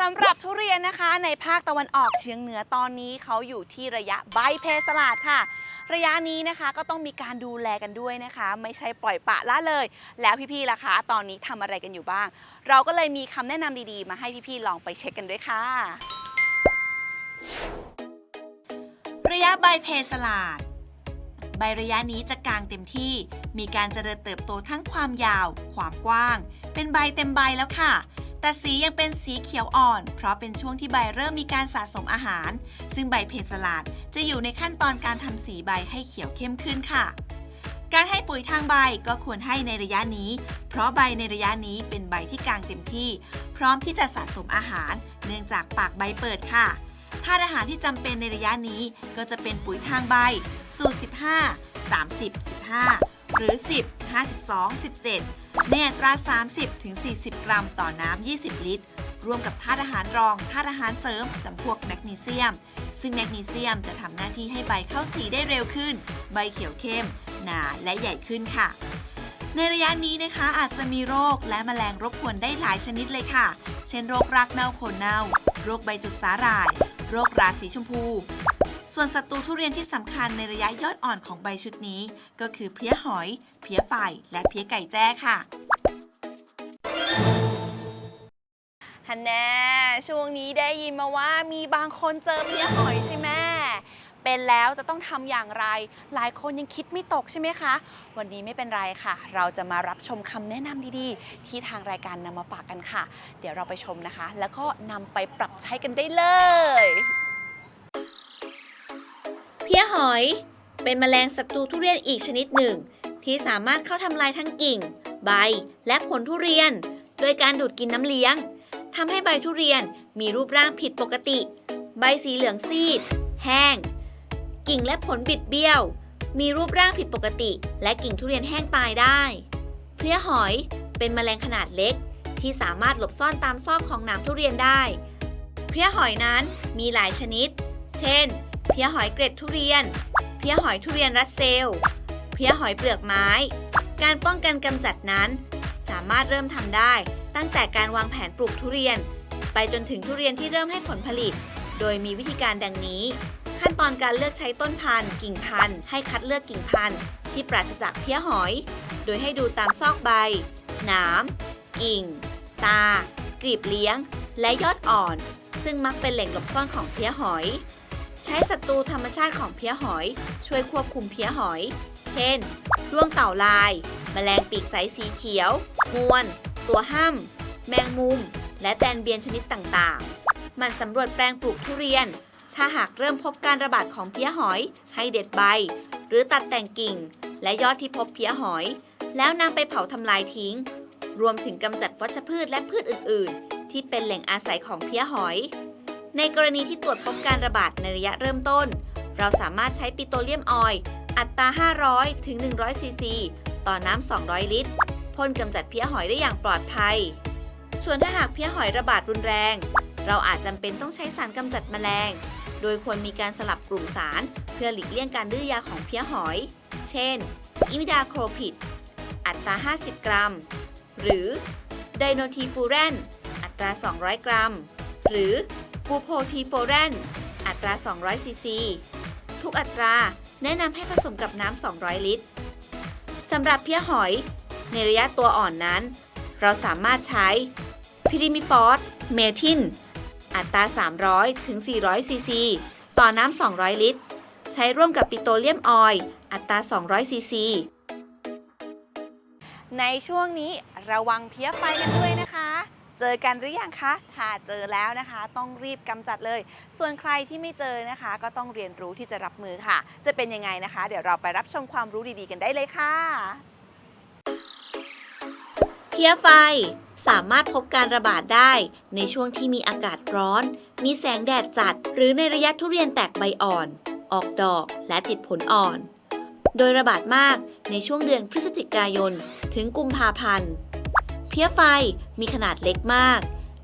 สำหรับทุเรียนนะคะ ในภาคตะวันออกเฉียงเหนือตอนนี้เขาอยู่ที่ระยะใบเพสลาดค่ะ ระยะนี้นะคะก็ต้องมีการดูแลกันด้วยนะคะ ไม่ใช่ปล่อยปละละเลย แล้วพี่ๆล่ะคะตอนนี้ทำอะไรกันอยู่บ้าง เราก็เลยมีคำแนะนำดีๆ มาให้พี่ๆลองไปเช็คกันด้วยค่ะ ระยะใบเพสลาดใบระยะนี้จะกลางเต็มที่ มีการเจริญเติบโตทั้งความยาว ความกว้าง เป็นใบเต็มใบแล้วค่ะ แต่สียังเป็นสีเขียวอ่อน เพราะเป็นช่วงที่ใบเริ่มมีการสะสมอาหาร ซึ่งใบเพสลาดจะอยู่ในขั้นตอนการทำสีใบให้เขียวเข้มขึ้นค่ะ การให้ปุ๋ยทางใบก็ควรให้ในระยะนี้ เพราะใบในระยะนี้เป็นใบที่กลางเต็มที่ พร้อมที่จะสะสมอาหาร เนื่องจากปากใบเปิดค่ะธาตุอาหารที่จำเป็นในระยะนี้ก็จะเป็นปุ๋ยทางใบ สูตร 15 30 15 หรือ 10 52 17 ในอัตรา 30-40 กรัมต่อน้ำ 20 ลิตร ร่วมกับธาตุอาหารรองธาตุอาหารเสริมจำพวกแมกนีเซียม ซึ่งแมกนีเซียมจะทำหน้าที่ให้ใบเข้าสีได้เร็วขึ้น ใบเขียวเข้ม หนาและใหญ่ขึ้นค่ะ ในระยะนี้นะคะอาจจะมีโรคและแมลงรบกวนได้หลายชนิดเลยค่ะ เช่นโรครากเน่าโคนเน่า โรคใบจุดสาหร่าย โรคราสีชมพู ส่วนศัตรูทุเรียนที่สำคัญในระยะยอดอ่อนของใบชุดนี้ ก็คือเพี้ยหอย เพี้ยไฟและเพี้ยไก่แจ้ค่ะฮันแน่ช่วงนี้ได้ยินมาว่ามีบางคนเจอเพี้ยหอยใช่ไหมเป็นแล้วจะต้องทำอย่างไร หลายคนยังคิดไม่ตกใช่ไหมคะ วันนี้ไม่เป็นไรค่ะ เราจะมารับชมคำแนะนำดีๆ ที่ทางรายการนำมาฝากกันค่ะ เดี๋ยวเราไปชมนะคะ แล้วก็นำไปปรับใช้กันได้เลย หอย เป็นแมลงศัตรูทุเรียนอีกชนิดหนึ่ง ที่สามารถเข้าทำลายทั้งกิ่ง ใบและผลทุเรียน โดยการดูดกินน้ำเลี้ยงทำให้ใบทุเรียนมีรูปร่างผิดปกติ ใบสีเหลืองซีด แห้ง กิ่งและผลบิดเบี้ยว มีรูปร่างผิดปกติ และกิ่งทุเรียนแห้งตายได้ เพลี้ยหอยเป็นแมลงขนาดเล็ก ที่สามารถหลบซ่อนตามซอกของหนามทุเรียนได้ เพลี้ยหอยนั้นมีหลายชนิด เช่น เพี้ยหอยเกร็ดทุเรียน เพี้ยหอยทุเรียนรัสเซล เพี้ยหอยเปลือกไม้ การป้องกันกำจัดนั้น สามารถเริ่มทำได้ ตั้งแต่การวางแผนปลูกทุเรียน ไปจนถึงทุเรียนที่เริ่มให้ผลผลิต โดยมีวิธีการดังนี้ ขั้นตอนการเลือกใช้ต้นพันธุ์ กิ่งพันธุ์ให้คัดเลือกกิ่งพันธุ์ที่ปราศจากเพี้ยหอย โดยให้ดูตามซอกใบ หนาม กิ่ง ตา กลีบเลี้ยง และยอดอ่อน ซึ่งมักเป็นแหล่งหลบซ่อนของเพี้ยหอย ใช้ศัตรูธรรมชาติของเพี้ยหอย ช่วยควบคุมเพี้ยหอย เช่นร่วงเต่าลาย แมลงปีกใสสีเขียวมวน ตัวห้ำแมงมุม และแตนเบียนชนิดต่างๆ มันสำรวจแปลงปลูกทุเรียน ถ้าหากเริ่มพบการระบาดของเพี้ยหอย ให้เด็ดใบ หรือตัดแต่งกิ่ง และยอดที่พบเพี้ยหอย แล้วนำไปเผาทำลายทิ้ง รวมถึงกำจัดวัชพืชและพืชอื่น ๆ ที่เป็นแหล่งอาศัยของเพี้ยหอย ในกรณีที่ตรวจพบการระบาดในระยะเริ่มต้น เราสามารถใช้ปิโตรเลียมออยล์อัตรา 500 ถึง 100 ซีซี ต่อน้ำ 200 ลิตรพ่นกำจัดเพี้ยหอยได้อย่างปลอดภัย ส่วนถ้าหากเพี้ยหอยระบาดรุนแรง เราอาจจำเป็นต้องใช้สารกำจัดแมลง โดยควรมีการสลับกลุ่มสาร เพื่อหลีกเลี่ยงการดื้อยาของเพี้ยหอย เช่น อิมิดาโครพิดอัตรา 50 กรัม หรือไดโนทีฟูแรนอัตรา 200 กรัม หรือ บูโพทีโฟแรนอัตรา 200 ซีซี ทุกอัตราแนะนำให้ผสมกับน้ำ 200 ลิตร สำหรับเพี้ยหอย ในระยะตัวอ่อนนั้น เราสามารถใช้พิริมิฟอสเมทิน อัตรา 300 ถึง 400 ซีซี ต่อน้ำ 200 ลิตร ใช้ร่วมกับปิโตรเลียมออยล์อัตรา 200 ซีซี ในช่วงนี้ระวังเพี้ยไฟกันด้วยนะคะ เจอกันหรือยังคะถ้าเจอแล้วนะคะ ต้องรีบกำจัดเลย ส่วนใครที่ไม่เจอนะคะ ก็ต้องเรียนรู้ที่จะรับมือค่ะ จะเป็นยังไงนะคะ เดี๋ยวเราไปรับชมความรู้ดีๆ กันได้เลยค่ะเพี้ยไฟสามารถพบการระบาดได้ในช่วงที่มีอากาศร้อน มีแสงแดดจัด หรือในระยะทุเรียนแตกใบอ่อน ออกดอกและติดผลอ่อน โดยระบาดมากในช่วงเดือนพฤศจิกายน ถึงกุมภาพันธ์ พี้ยไฟ มีขนาดเล็กมาก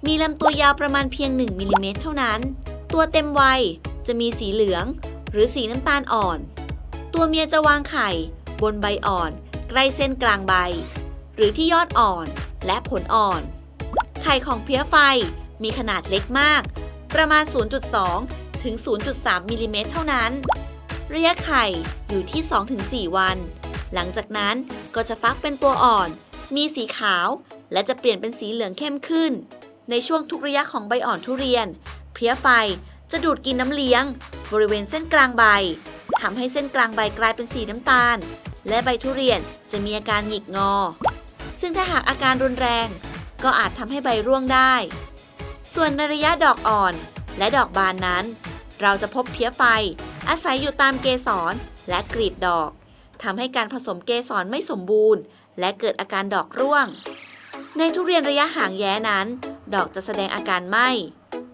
มีลำตัวยาวประมาณเพียง 1มิลลิเมตรเท่านั้น ตัวเต็มวัยจะมีสีเหลือง หรือสีน้ำตาลอ่อน ตัวเมียจะวางไข่ บนใบอ่อน ใกล้เส้นกลางใบ หรือที่ยอดอ่อนและผลอ่อน ไข่ของเพี้ยไฟมีขนาดเล็กมาก ประมาณ 0.2 ถึง 0.3มิลลิเมตรเท่านั้น ระยะไข่อยู่ที่ 2-4 วัน หลังจากนั้นก็จะฟักเป็นตัวอ่อน มีสีขาว และจะเปลี่ยนเป็นสีเหลืองเข้มขึ้น ในช่วงทุกระยะของใบอ่อนทุเรียน เพลี้ยไฟจะดูดกินน้ำเลี้ยง บริเวณเส้นกลางใบทำให้เส้นกลางใบกลายเป็นสีน้ำตาล และใบทุเรียนจะมีอาการหงิกงอ ซึ่งถ้าหากอาการรุนแรง ก็อาจทำให้ใบร่วงได้ ส่วนในระยะดอกอ่อนและดอกบานนั้น เราจะพบเพี้ยไฟ อาศัยอยู่ตามเกสรและกลีบดอกทำให้การผสมเกสรไม่สมบูรณ์ และเกิดอาการดอกร่วง ในทุเรียนระยะห่างแย้นั้น ดอกจะแสดงอาการไหม้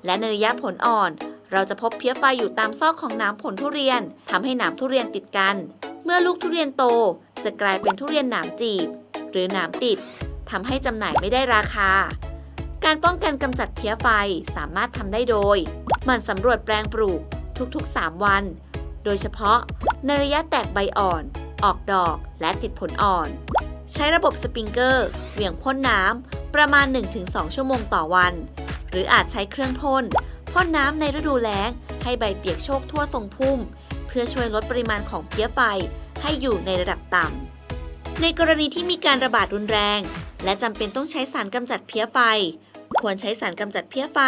และในระยะผลอ่อน เราจะพบเพี้ยไฟอยู่ตามซอกของหนามผลทุเรียนทำให้หนามทุเรียนติดกัน เมื่อลูกทุเรียนโตจะกลายเป็นทุเรียนหนามจีบ หรือหนามติดทำให้จำหน่ายไม่ได้ราคา การป้องกันกำจัดเพี้ยไฟสามารถทำได้โดยหมั่นสำรวจแปลงปลูกทุกๆ 3 วัน โดยเฉพาะในระยะแตกใบอ่อน ออกดอกและติดผลอ่อน ใช้ระบบสปริงเกอร์เหวี่ยงพ่นน้ำประมาณ 1-2 ชั่วโมงต่อวัน หรืออาจใช้เครื่องพ่นพ่นน้ำในฤดูแล้ง ให้ใบเปียกโชกทั่วทรงพุ่ม เพื่อช่วยลดปริมาณของเพี้ยไฟให้อยู่ในระดับต่ำในกรณีที่มีการระบาดรุนแรง และจำเป็นต้องใช้สารกำจัดเพี้ยไฟ ควรใช้สารกำจัดเพี้ยไฟ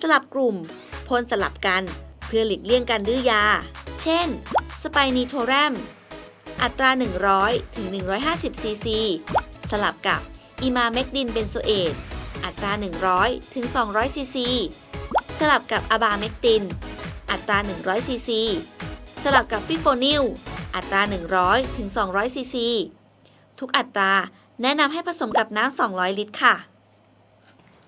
สลับกลุ่มพ่นสลับกัน เพื่อหลีกเลี่ยงการดื้อยา เช่น สไปนีโทแรม อัตรา 100 ถึง 150 ซีซี สลับกับอิมาเมกดินเบนโซเอตอัตรา 100 ถึง 200 ซีซี สลับกับอะบาเมกติน อัตรา 100 ซีซี สลับกับฟิโฟนิล อัตรา 100 ถึง 200 ซีซี ทุกอัตราแนะนำให้ผสมกับน้ำ 200 ลิตรค่ะ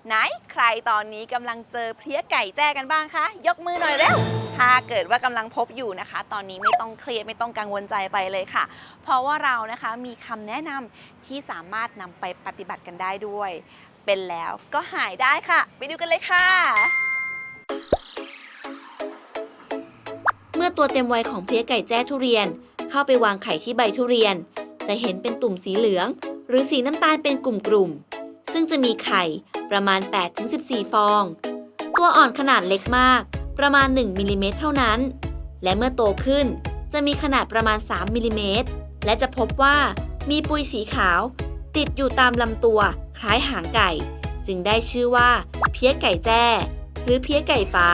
ไหนใครตอนนี้กำลังเจอเพลี้ยไก่แจ้กันบ้างคะ ยกมือหน่อยเร็ว ถ้าเกิดว่ากำลังพบอยู่นะคะ ตอนนี้ไม่ต้องเครียดไม่ต้องกังวลใจไปเลยค่ะ เพราะว่าเรานะคะมีคำแนะนำที่สามารถนำไปปฏิบัติกันได้ด้วย เป็นแล้วก็หายได้ค่ะ ไปดูกันเลยค่ะ เมื่อตัวเต็มวัยของเพลี้ยไก่แจ้ทุเรียน เข้าไปวางไข่ที่ใบทุเรียน จะเห็นเป็นตุ่มสีเหลือง หรือสีน้ำตาลเป็นกลุ่มๆซึ่งจะมีไข่ ประมาณ 8-14 ฟอง ตัวอ่อนขนาดเล็กมาก ประมาณ 1มิลลิเมตรเท่านั้น และเมื่อโตขึ้นจะมีขนาดประมาณ 3มิลลิเมตรและจะพบว่ามีปุยสีขาว ติดอยู่ตามลำตัวคล้ายหางไก่ จึงได้ชื่อว่า เพี้ยไก่แจ้ หรือเพี้ยไก่ฟ้า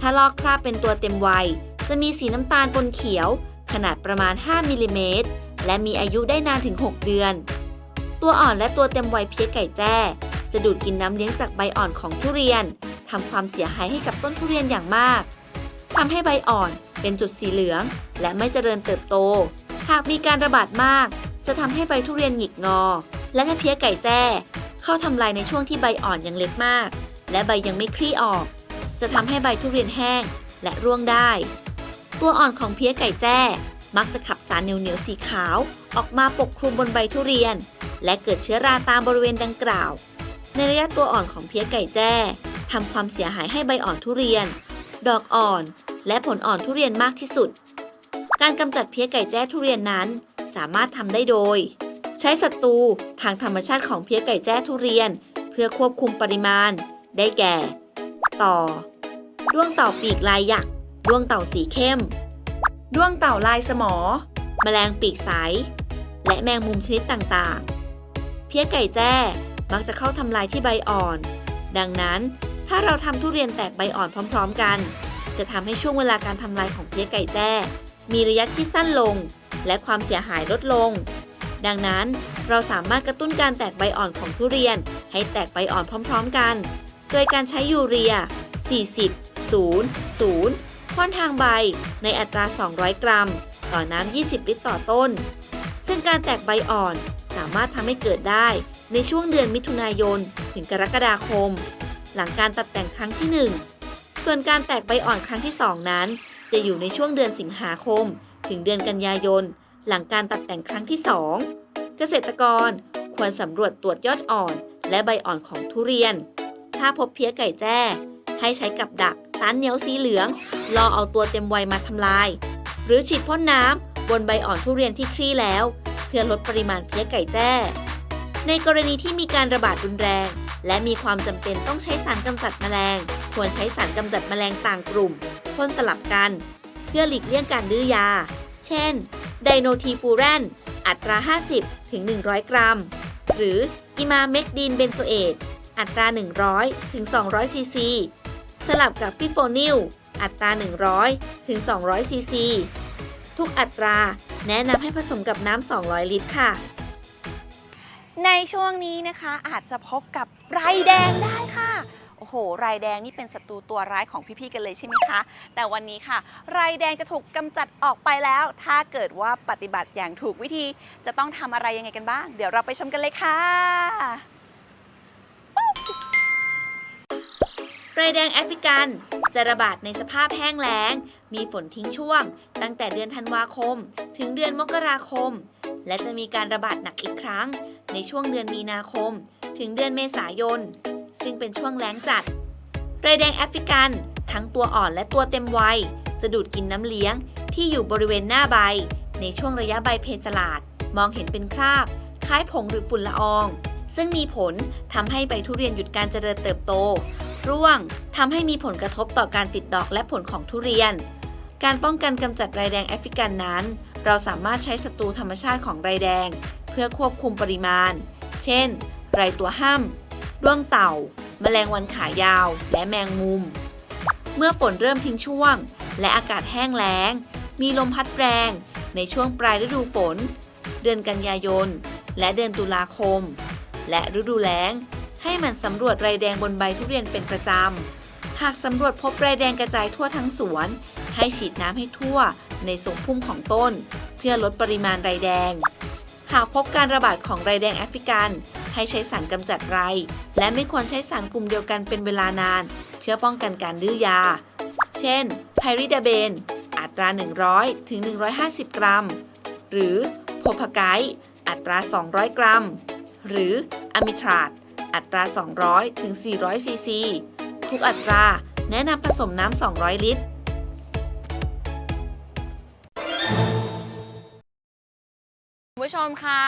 ถ้าลอกคราบเป็นตัวเต็มวัย จะมีสีน้ำตาลปนเขียว ขนาดประมาณ 5มิลลิเมตรและมีอายุได้นานถึง 6 เดือน ตัวอ่อนและตัวเต็มวัยเพี้ยไก่แจ้ จะดูดกินน้ำเลี้ยงจากใบอ่อนของทุเรียนทำความเสียหายให้กับต้นทุเรียนอย่างมากทำให้ใบอ่อนเป็นจุดสีเหลือง และไม่เจริญเติบโต หากมีการระบาดมาก จะทำให้ใบทุเรียนหงิกงอ และถ้าเพี้ยไก่แจ้ เข้าทำลายในช่วงที่ใบอ่อนยังเล็กมาก และใบยังไม่คลี่ออก จะทำให้ใบทุเรียนแห้งและร่วงได้ ตัวอ่อนของเพี้ยไก่แจ้มักจะขับสารเหนียวๆสีขาว ออกมาปกคลุมบนใบทุเรียน และเกิดเชื้อราตามบริเวณดังกล่าว ในระยะตัวอ่อนของเพี้ยไก่แจ้ทำความเสียหายให้ใบอ่อนทุเรียน ดอกอ่อน และผลอ่อนทุเรียนมากที่สุด การกำจัดเพี้ยไก่แจ้ทุเรียนนั้น สามารถทำได้โดย ใช้ศัตรูทางธรรมชาติของเพี้ยไก่แจ้ทุเรียน เพื่อควบคุมปริมาณ ได้แก่ ต่อด้วงเต่าปีกลายหยักด้วงเต่าสีเข้มด้วงเต่าลายสมอ แมลงปีกใสและแมงมุมชนิดต่างๆ เพี้ยไก่แจ้ มักจะเข้าทำลายที่ใบอ่อน ดังนั้นถ้าเราทำทุเรียนแตกใบอ่อนพร้อม ๆ กัน จะทำให้ช่วงเวลาการทำลายของเพี้ยไก่แจ้มีระยะที่สั้นลง และความเสียหายลดลง ดังนั้นเราสามารถกระตุ้นการแตกใบอ่อนของทุเรียน ให้แตกใบอ่อนพร้อม ๆ กัน โดยการใช้ยูเรีย 40 0 0พ่นทางใบในอัตรา 200 กรัม ต่อน้ำ 20 ลิตรต่อต้น ซึ่งการแตกใบอ่อนสามารถทำให้เกิดได้ ในช่วงเดือนมิถุนายน ถึงกรกฎาคม หลังการตัดแต่งครั้งที่ 1 ส่วนการแตกใบอ่อนครั้งที่ 2 นั้น จะอยู่ในช่วงเดือนสิงหาคม ถึงเดือนกันยายน หลังการตัดแต่งครั้งที่ 2 เกษตรกรควรสำรวจตรวจยอดอ่อน และใบอ่อนของทุเรียน ถ้าพบเพี้ยไก่แจ้ ให้ใช้กับดักสารเหนียวสีเหลืองรอเอาตัวเต็มวัยมาทำลาย หรือฉีดพ่นน้ำบนใบอ่อนทุเรียนที่คลี่แล้ว เพื่อลดปริมาณเพี้ยไก่แจ้ ในกรณีที่มีการระบาดรุนแรง และมีความจำเป็นต้องใช้สารกำจัดแมลง ควรใช้สารกำจัดแมลงต่างกลุ่มพ่นสลับกัน เพื่อหลีกเลี่ยงการดื้อยา เช่น ไดโนทีฟูแรน อัตรา 50 ถึง 100 กรัม หรืออิมาเมกดีนเบนโซเอต อัตรา 100 ถึง 200 ซีซี สลับกับฟิโฟนิล อัตรา 100 ถึง 200 ซีซี ทุกอัตราแนะนำให้ผสมกับน้ำ 200 ลิตรค่ะ ในช่วงนี้นะคะอาจจะพบกับไรแดงได้ค่ะ โอ้โห ไรแดงนี่เป็นศัตรูตัวร้ายของพี่ๆกันเลยใช่ไหมคะ แต่วันนี้ค่ะ ไรแดงจะถูกกำจัดออกไปแล้ว ถ้าเกิดว่าปฏิบัติอย่างถูกวิธีจะต้องทำอะไรยังไงกันบ้าง เดี๋ยวเราไปชมกันเลยค่ะไรแดงแอฟริกัน จะระบาดในสภาพแห้งแล้ง มีฝนทิ้งช่วง ตั้งแต่เดือนธันวาคม ถึงเดือนมกราคม และจะมีการระบาดหนักอีกครั้ง ในช่วงเดือนมีนาคม ถึงเดือนเมษายน ซึ่งเป็นช่วงแล้งจัด ไรแดงแอฟริกัน ทั้งตัวอ่อนและตัวเต็มวัย จะดูดกินน้ำเลี้ยงที่อยู่บริเวณหน้าใบ ในช่วงระยะใบเพสลาด มองเห็นเป็นคราบ คล้ายผงหรือฝุ่นละออง ซึ่งมีผลทำให้ใบทุเรียนหยุดการเจริญเติบโต ร่วงทำให้มีผลกระทบต่อการติดดอกและผลของทุเรียน การป้องกันกำจัดไรแดงแอฟริกันนั้น เราสามารถใช้ศัตรูธรรมชาติของไรแดง พื่อควบคุมปริมาณ เช่น ไรตัวห้ำด้วงเต่า แมลงวันขายาว และแมงมุม เมื่อฝนเริ่มทิ้งช่วง และอากาศแห้งแล้ง มีลมพัดแรงในช่วงปลายฤดูฝน เดือนกันยายน และเดือนตุลาคม และฤดูแล้ง ให้หมันสำรวจไรแดงบนใบทุเรียนเป็นประจำ หากสำรวจพบไรแดงกระจายทั่วทั้งสวน ให้ฉีดน้ำให้ทั่วในทรงพุ่มของต้น เพื่อลดปริมาณไรแดง หากพบการระบาดของไรแดงแอฟริกัน ให้ใช้สารกำจัดไร และไม่ควรใช้สารกลุ่มเดียวกันเป็นเวลานาน เพื่อป้องกันการดื้อยา เช่น ไพริดาเบน อัตรา 100 ถึง 150 กรัม หรือโพพาไกอัตรา 200 กรัม หรืออะมิทราตอัตรา 200 ถึง 400 ซีซี ทุกอัตราแนะนำผสมน้ำ 200 ลิตร ผู้ชมคะ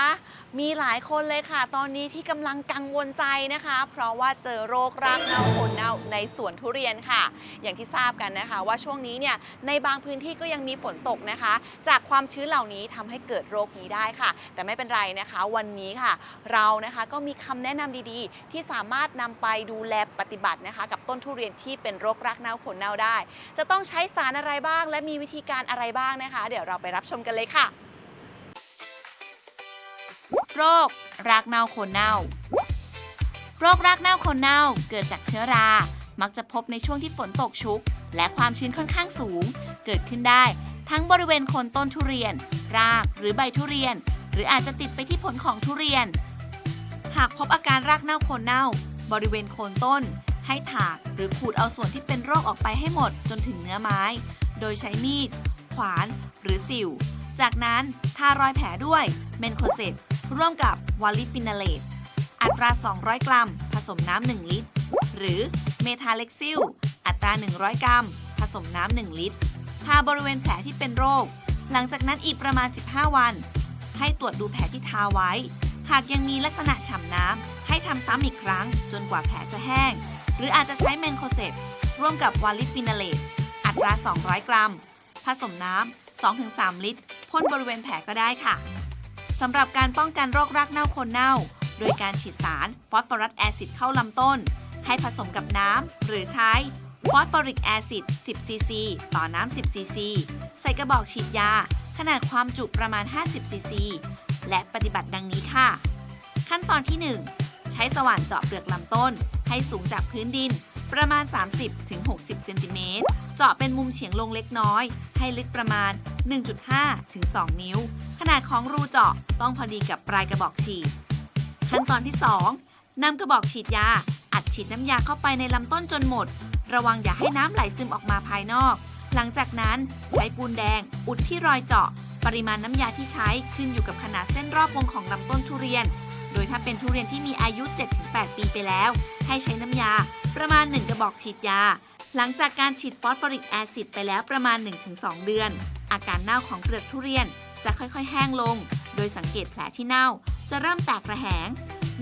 มีหลายคนเลยค่ะ ตอนนี้ที่กำลังกังวลใจนะคะ เพราะว่าเจอโรครากเน่าโคนเน่าในสวนทุเรียนค่ะ อย่างที่ทราบกันนะคะ ว่าช่วงนี้เนี่ยในบางพื้นที่ก็ยังมีฝนตกนะคะ จากความชื้นเหล่านี้ทำให้เกิดโรคนี้ได้ค่ะ แต่ไม่เป็นไรนะคะ วันนี้ค่ะ เรานะคะก็มีคำแนะนำดีๆ ที่สามารถนำไปดูแลปฏิบัตินะคะ กับต้นทุเรียนที่เป็นโรครากเน่าโคนเน่าได้ จะต้องใช้สารอะไรบ้าง และมีวิธีการอะไรบ้างนะคะ เดี๋ยวเราไปรับชมกันเลยค่ะ โรค รากเน่าโคนเน่า โรครากเน่าโคนเน่าเกิดจากเชื้อรา มักจะพบในช่วงที่ฝนตกชุก และความชื้นค่อนข้างสูง เกิดขึ้นได้ ทั้งบริเวณโคนต้นทุเรียน รากหรือใบทุเรียน หรืออาจจะติดไปที่ผลของทุเรียน หากพบอาการรากเน่าโคนเน่า บริเวณโคนต้น ให้ถากหรือขูดเอาส่วนที่เป็นโรคออกไปให้หมดจนถึงเนื้อไม้ โดยใช้มีด ขวาน หรือสิวจากนั้นทารอยแผลด้วยเมนโคเซป ร่วมกับวอลลิฟินาเลตอัตรา 200 กรัม ผสมน้ำ 1 ลิตร หรือเมทาเล็กซิล อัตรา 100 กรัม ผสมน้ำ 1 ลิตร ทาบริเวณแผลที่เป็นโรค หลังจากนั้นอีกประมาณ 15 วัน ให้ตรวจดูแผลที่ทาไว้ หากยังมีลักษณะฉ่ำน้ำ ให้ทำซ้ำอีกครั้ง จนกว่าแผลจะแห้ง หรืออาจจะใช้เมนโคเซปร่วมกับวอลลิฟินาเลตอัตรา 200 กรัม ผสมน้ำ 2-3 ลิตรพ่นบริเวณแผลก็ได้ค่ะ สำหรับการป้องกันโรครากเน่าโคนเน่า โดยการฉีดสารฟอสฟอรัสแอซิดเข้าลำต้น ให้ผสมกับน้ำหรือใช้ฟอสฟอริกแอซิด 10 ซีซีต่อน้ำ 10 ซีซีใส่กระบอกฉีดยา ขนาดความจุประมาณ 50 ซีซี และปฏิบัติดังนี้ค่ะ ขั้นตอนที่ 1 ใช้สว่านเจาะเปลือกลำต้น ให้สูงจากพื้นดิน ประมาณ 30-60 เซนติเมตร เจาะเป็นมุมเฉียงลงเล็กน้อย ให้ลึกประมาณ 1.5ถึง2นิ้ว ขนาดของรูเจาะต้องพอดีกับปลายกระบอกฉีด ขั้นตอนที่ 2นำกระบอกฉีดยา อัดฉีดน้ำยาเข้าไปในลำต้นจนหมด ระวังอย่าให้น้ำไหลซึมออกมาภายนอก หลังจากนั้นใช้ปูนแดง อุดที่รอยเจาะ ปริมาณน้ำยาที่ใช้ขึ้นอยู่กับขนาดเส้นรอบวงของลำต้นทุเรียน โดยถ้าเป็นทุเรียนที่มีอายุ 7-8 ปีไปแล้ว ให้ใช้น้ำยา ประมาณ 1 กระบอกฉีดยา หลังจากการฉีดฟอสฟอริกแอซิดไปแล้วประมาณ 1-2 เดือน อาการเน่าของเปลือกทุเรียนจะค่อยๆ แห้งลง โดยสังเกตแผลที่เน่า จะเริ่มแตกระแหง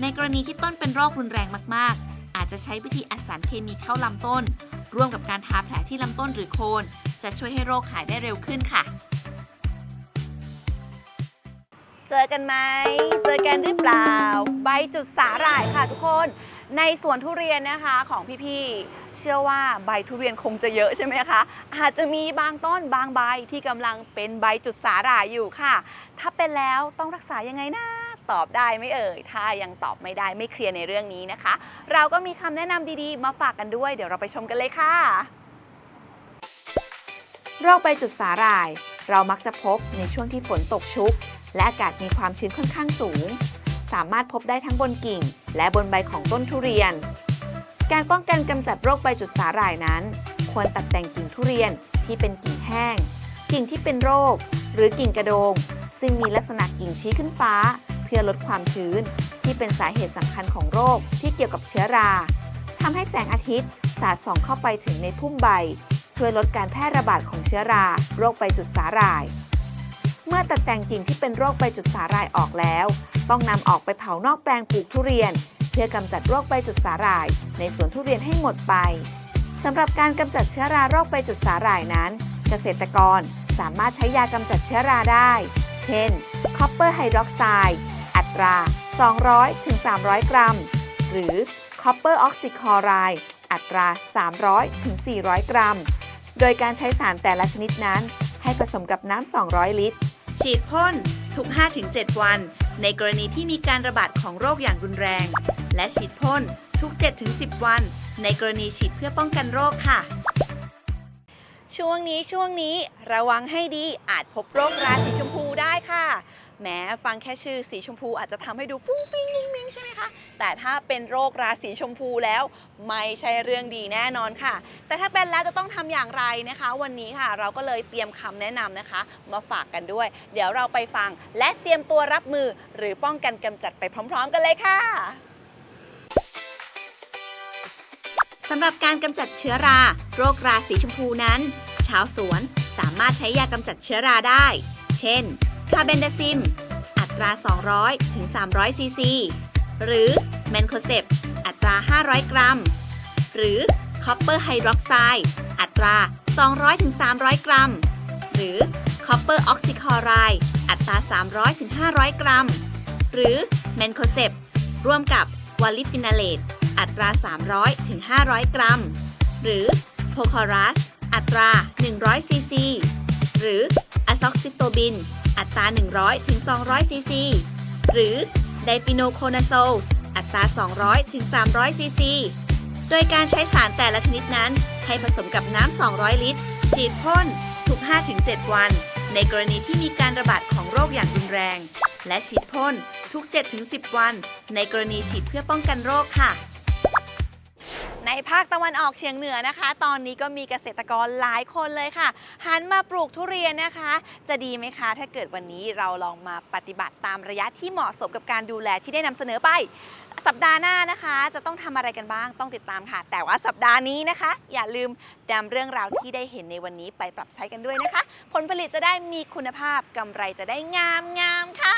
ในกรณีที่ต้นเป็นโรครุนแรงมากๆ อาจจะใช้วิธีอัดสารเคมีเข้าลำต้น ร่วมกับการทาแผลที่ลำต้นหรือโคน จะช่วยให้โรคหายได้เร็วขึ้นค่ะ เจอกันไหม เจอกันหรือเปล่า ใบจุดสาหร่ายค่ะทุกคน ในสวนทุเรียนนะคะของพี่ๆ เชื่อว่าใบทุเรียนคงจะเยอะใช่ไหมคะ อาจจะมีบางต้นบางใบที่กำลังเป็นใบจุดสาหร่ายอยู่ค่ะ ถ้าเป็นแล้วต้องรักษายังไงนะ ตอบได้ไหมเอ่ย ถ้ายังตอบไม่ได้ไม่เคลียร์ในเรื่องนี้นะคะ เราก็มีคำแนะนำดีๆ มาฝากกันด้วย เดี๋ยวเราไปชมกันเลยค่ะ โรคใบจุดสาหร่าย เรามักจะพบในช่วงที่ฝนตกชุก และอากาศมีความชื้นค่อนข้างสูง สามารถพบได้ทั้งบนกิ่ง และบนใบของต้นทุเรียน การป้องกันกำจัดโรคใบจุดสาหร่ายนั้น ควรตัดแต่งกิ่งทุเรียนที่เป็นกิ่งแห้ง กิ่งที่เป็นโรค หรือกิ่งกระโดง ซึ่งมีลักษณะกิ่งชี้ขึ้นฟ้า เพื่อลดความชื้น ที่เป็นสาเหตุสำคัญของโรคที่เกี่ยวกับเชื้อราทำให้แสงอาทิตย์สาดส่องเข้าไปถึงในพุ่มใบ ช่วยลดการแพร่ระบาดของเชื้อรา โรคใบจุดสาหร่าย เมื่อตัดแต่งกิ่งที่เป็นโรคใบจุดสาหร่ายออกแล้ว ต้องนำออกไปเผานอกแปลงปลูกทุเรียน เพื่อกำจัดโรคใบจุดสาหร่าย ในสวนทุเรียนให้หมดไปสำหรับการกำจัดเชื้อราโรคใบจุดสาหร่ายนั้น เกษตรกรสามารถใช้ยากำจัดเชื้อราได้ เช่น คอปเปอร์ไฮดรอกไซด์อัตรา 200-300 กรัม หรือคอปเปอร์ออกซิคอไรด์อัตรา 300-400 กรัม โดยการใช้สารแต่ละชนิดนั้น ให้ผสมกับน้ำ 200 ลิตร ฉีดพ่นทุก 5-7 วัน ในกรณีที่มีการระบาดของโรคอย่างรุนแรง และฉีดพ่นทุก 7-10 วัน ในกรณีฉีดเพื่อป้องกันโรคค่ะ ช่วงนี้ช่วงนี้ระวังให้ดีอาจพบโรคราสีชมพูได้ค่ะแม้ฟังแค่ชื่อสีชมพูอาจจะทำให้ดูฟุ้งฟิ้งมิงมิง แต่ถ้าเป็นโรคราสีชมพูแล้ว ไม่ใช่เรื่องดีแน่นอนค่ะ แต่ถ้าเป็นแล้วจะต้องทำอย่างไรนะคะ วันนี้ค่ะเราก็เลยเตรียมคำแนะนำนะคะ มาฝากกันด้วย เดี๋ยวเราไปฟังและเตรียมตัวรับมือหรือป้องกันกำจัดไปพร้อม ๆ กันเลยค่ะสำหรับการกำจัดเชื้อรา โรคราสีชมพูนั้น ชาวสวนสามารถใช้ยากำจัดเชื้อราได้ เช่น คาเบนดาซิม อัตรา 200 ถึง 300 ซีซี หรือแมนโคเซปอัตรา 500 กรัม หรือคอปเปอร์ไฮดรอกไซด์อัตรา 200ถึง300 กรัม หรือคอปเปอร์ออกซิคอไรด์อัตรา 300ถึง500 กรัม หรือแมนโคเซปร่วมกับวอลลิฟินาเลตอัตรา 300ถึง500 กรัม หรือโพคอรัส อัตรา 100 ซีซี หรืออะซ็อกซิโตบิน อัตรา 100ถึง200 ซีซี หรือ ไดปิโนโคนาโซล อัตรา 200 ถึง 300 ซีซี โดยการใช้สารแต่ละชนิดนั้น ให้ผสมกับน้ำ 200 ลิตร ฉีดพ่น ทุก 5-7 วัน ในกรณีที่มีการระบาดของโรคอย่างรุนแรง และฉีดพ่นทุก 7-10 วัน ในกรณีฉีดเพื่อป้องกันโรคค่ะ ในภาคตะวันออกเฉียงเหนือนะคะ ตอนนี้ก็มีเกษตรกรหลายคนเลยค่ะ หันมาปลูกทุเรียนนะคะ จะดีไหมคะ ถ้าเกิดวันนี้เราลองมาปฏิบัติตามระยะที่เหมาะสมกับการดูแลที่ได้นำเสนอไป สัปดาห์หน้านะคะ จะต้องทำอะไรกันบ้างต้องติดตามค่ะ แต่ว่าสัปดาห์นี้นะคะ อย่าลืมนำเรื่องราวที่ได้เห็นในวันนี้ไปปรับใช้กันด้วยนะคะ ผลผลิตจะได้มีคุณภาพกำไรจะได้งามงามๆค่ะ